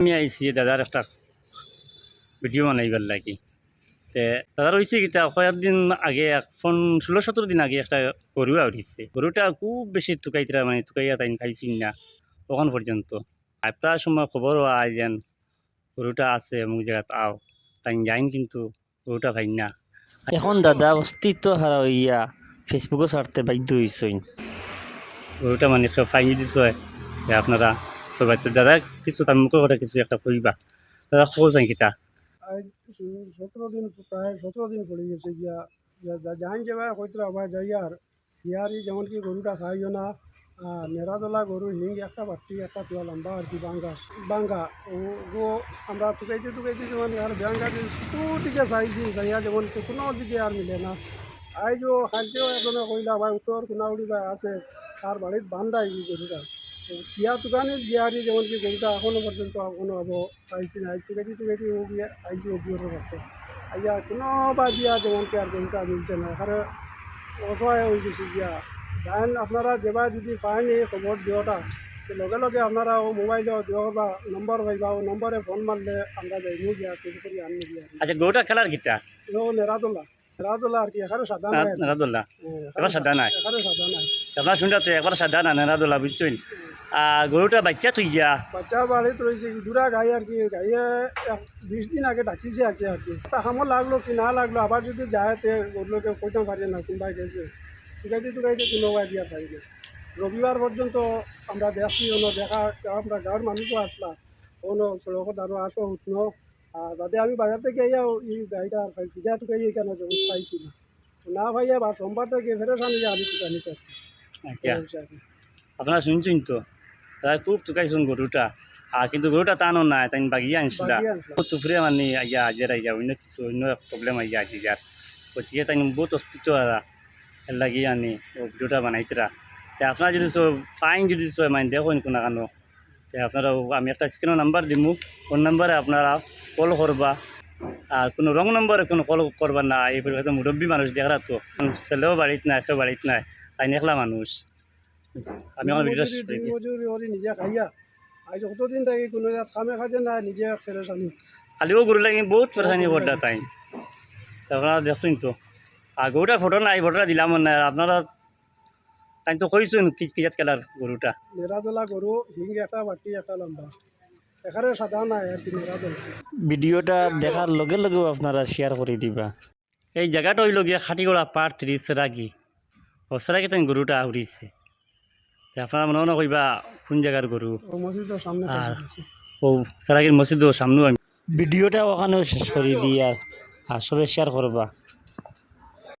আমি আইছি দাদার একটা ভিডিও বানাইবার লাগি। তে দাদার হয়েছে কিতা কয়েকদিন আগে এক ফোন ষোলো সতেরো দিন আগে একটা গরু উঠিছে গরুটা খুব বেশি টুকাইতরা মানে টুকাইয়া তাই খাইছি না তখন পর্যন্ত। আর প্রায় সময় খবরও আয় যেন গরুটা আছে অমুক জায়গা তাও। তাই যাইন কিন্তু গরুটা ভাই না। এখন দাদা অস্তিত্ব হারা হইয়া ফেসবুকও ছাড়তে বাধ্য হইছই গরুটা মানে ফাইনি দিছ আপনারা কইবা তো দাদা কিছু তার মুখের কথা কিছু একটা কইবা দাদা খোঁজ আন কিতা আজ সতেরো দিন প্রায় সতেরো দিন পড়ে গেছে গিয়া জাহান যাবা হয়তো আবার যাই আর ইয়ারই যেমন কি গরুটা খাইও না আর নেড়াদোলা গরু হিং একটা বাটি একটা তোলা লম্বা আর কি বাঙ্গা বাঙ্গা ও ও আমরা টুকাইতে টুকাইতে যেমন আর বাঙ্গা দিকে চাইছি যাইয়া যেমন কি কোনো দিকে আর মিলে না আজ ও হাজেও এজনে কইলা ভাই উত্তর কোনাউড়ি বা আছে তার বাড়িত বান্ধাই এই গরুটা তো কিয়া দোকানে গিয়ারি যেমন কি গরুটা এখনও পর্যন্ত এখনও আবো পাইছি না টুকাইতে টুকাইতে ও গিয়ে আইছি অভিজ্ঞতা করতে আইয়া কোনো বা দিয়া যেমন কি আর গরুটা মিলছে না এখানে অসহায় হয়ে গেছে গিয়া জানেন আপনারা যেবা যদি পায়নি খবর দিওটা তো লগে লগে আপনারা ও মোবাইলে দিও বা নম্বর পাইবা ও নম্বরে ফোন মারলে আমরা যাইমু গিয়া তৈরি করে আনব গিয়া আচ্ছা গরুটা খেলার কিতা ও নেরাদোলা নেরাদোলা আর কি এখানে সাদা নাই। নারাদুল্লাহ হ্যাঁ, এবার সাদা নাই। এখানে সাদা নাই। আপনার শুনতে একবার সাদা না নারাদুল্লাহ বুঝছেন গরুটা বাচ্চা তুই গিয়া বাচ্চা বাড়িত রয়েছে দুরা গাই আর কি গাইয়ে এক বিশ দিন আগে ডাকিছে আর কি আর কি তা হামো লাগল কি না লাগল আবার যদি যায় তে ওগুলোকে কইতে পারি না কোনবাই গেছে টুকাইতে টুকাইতে কোনোবাই দিয়া পারি রবিবার পর্যন্ত আমরা দেখছি অন্য দেখা আমরা গাঁৱৰ মানুহো আসলা অন্য সড়কত আরও আসো উঠনো আর বাদে আমি বাজার থেকে আইয়া এই গাড়িটা ভিজা টুকাই এখানে পাইছি না না ভাইয়া বা সোমবার থেকে ফেরত আনি আমি টুকানি আচ্ছা আপনারা শুনছেন তো খুব টুকাইছেন গরুটা। আর কিন্তু গরুটা টানো নাই তাই বাগিয়ে আনছিলা। তুফরে মানে আইয়া আজের আইয়া অন্য কিছু অন্য প্রবলেম আইয়া আজি যার গতিকে তাই বহুত অস্তিত্ব আরা লাগিয়ে আনি ও ভিডিওটা বানাইতরা তে আপনারা যদি ফাইন যদি মানে দেখুন কোনো কানো তে আপনারা আমি একটা স্ক্রিনের নাম্বার দিমু ফোন নাম্বারে আপনারা কল করবা আর কোনো রং নম্বরে কোনো কল করবা না এই মুরব্বী মানুষ দেখরা তো ছেলেও বাড়িত নাই কেউ বাড়িত নাই তাই একলা মানুষ আমি আমার ভিডিও মজুরি দিন নিজে খাইয়া। আজ কতদিন থাকি কোনো জাত কামে খাইছে না নিজে ফেরত আনি। খালিও গরু লাগে বহুত পরেশানি পড়া তাই আপনারা দেখছেন তো। আর ফটো নাই ফটোটা দিলাম না আপনারা তাই তো কইছেন কি কিজাত খেলার গরুটা নেড়াদোলা গরু হিং একটা বাটি একটা লম্বা। এখানে সাদা নাই আর কি নেড়াদোলা ভিডিওটা দেখার লগে লগেও আপনারা শেয়ার করে দিবা। এই জায়গাটা হইল গিয়ে খাটিগোড়া পার ত্রিশ সেরাগি ও সেরাগি তাই গরুটা তা আপনারা মনে মনে কইবা কোন জায়গার গরু আর। ও সারাগির মসজিদও সামনেও আমি ভিডিওটা ওখানেও শেষ করে দিই আর আসলে শেয়ার করবা